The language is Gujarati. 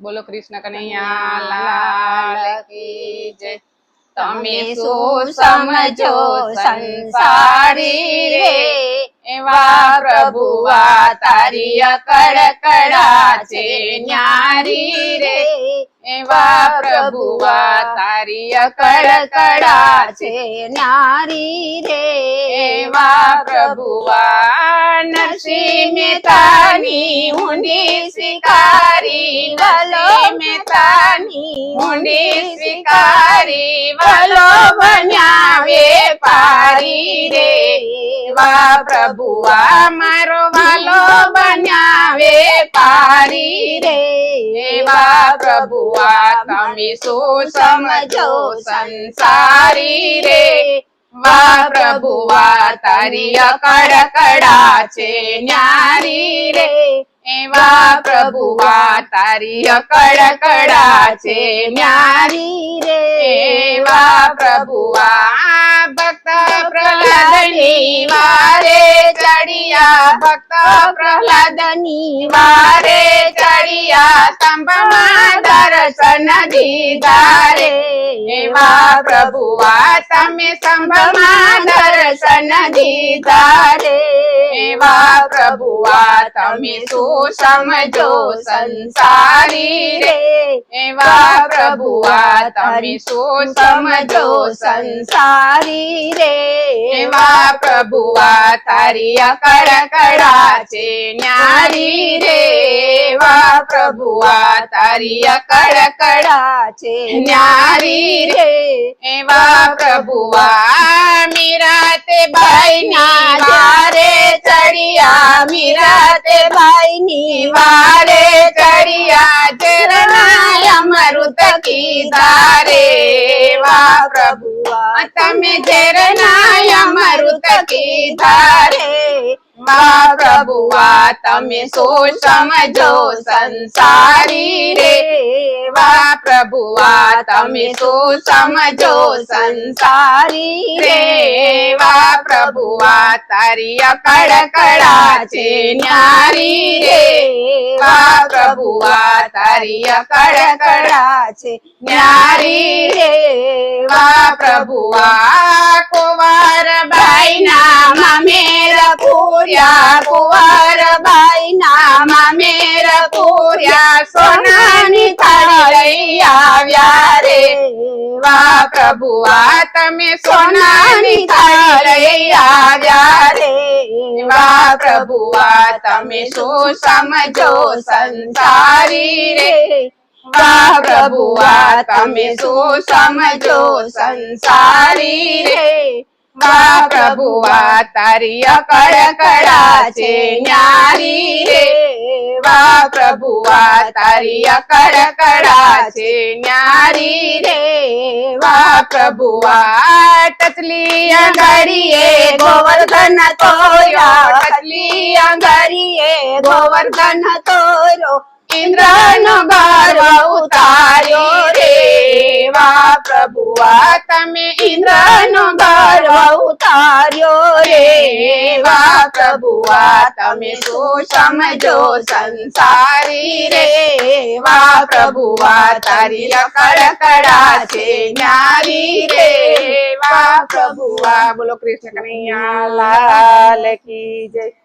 બોલો કૃષ્ણ કનૈયા લાલ કી જય. તમે શું સમજો સંસારી રે? એવા પ્રભુવા તારી અકડકડા છે ન્યારી. એવા પ્રભુવા તારી કડકડા છે નારી રે. વા પ્રભુવા નરસિંહ મહેતાની ઊંડી સ્વીકારી નરસિંહ મહેતાની ઊંડી સ્વીકારી વલો બન્યા પારી રે. વા પ્રભુવા, મારો વાલો બન્યા પારી રે. એવા પ્રભુઆ તમે શું સમજો સંસારી રે વા પ્રભુઆ તારી કડકડા છે ન્યારી રે એવા પ્રભુઆ તારી કડકડા છે ન્યારી રે એવા પ્રભુઆ ભક્ત પ્રહલાદની વારે ચડિયા ભક્ત પ્રહલાદની વારે ચડિયા સ્તંભમાં દર્શન દીધા રે એવા પ્રભુઆ તમે સ્તંભમાં દર્શન દીધા રે એવા પ્રભુઆ તમે શું સમજો સંસારી રે. એવા પ્રભુઆ તમે શું સમજો સંસારી સારી રે. એવા પ્રભુઆ તારી કડકડા છે ન્યારી રે. પ્રભુઆ, તારી કડકડા છે ન્યારી રે. એવા પ્રભુઆ, મીરાતે બાઈની વારે ચડિયા, મીરાતે ભાઈની વારે ચડિયા ચરણાય અમૃત કી રે વા પ્રભુઆ, તમે ચરણાય અમૃત કી રે વા પ્રભુઆ તમે શું સમજો સંસારી રે વા પ્રભુઆ તમે શું સમજો સંસારી રે વા પ્રભુઆ તારી કડકડા છે ન્યારી રે વા પ્રભુઆ તારી કડકડા છે ન્યારી રે વા પ્રભુઆ પૂર્યા કુંવર બાઈ ના મામેર પૂર્યા સોનાની થાળી આવ્યા રે. વા પ્રભુઆ તમે સોનાની થાળી આવ્યા રે. વા પ્રભુઆ તમે શું સમજો સંસારી રે. વા પ્રભુઆ તમે શું સમજો સંસારી રે. વા પ્રભુઆ તારી કડકડા છે ન્યારી રે. વા પ્રભુઆ તારી કડકડા છે ન્યારી રે. વા પ્રભુઆ ટચલી અંગડીએ ગોવર્ધન તોર્યો. ટચલી અંગડીએ ગોવર્ધન તોર્યો. ઇન્દ્રનો ગર્વ ઉતાર્યો. રે વા પ્રભુઆ, તમે ઇન્દ્રનો ગર્વ ઉતાર્યો રે. પ્રભુઆ, તમે શું સમજો સંસારી રે. વા પ્રભુઆ, તારી કડકડા છે નારી રે. વા પ્રભુઆ, બોલો કૃષ્ણ કનૈયા, લાલ કી જય.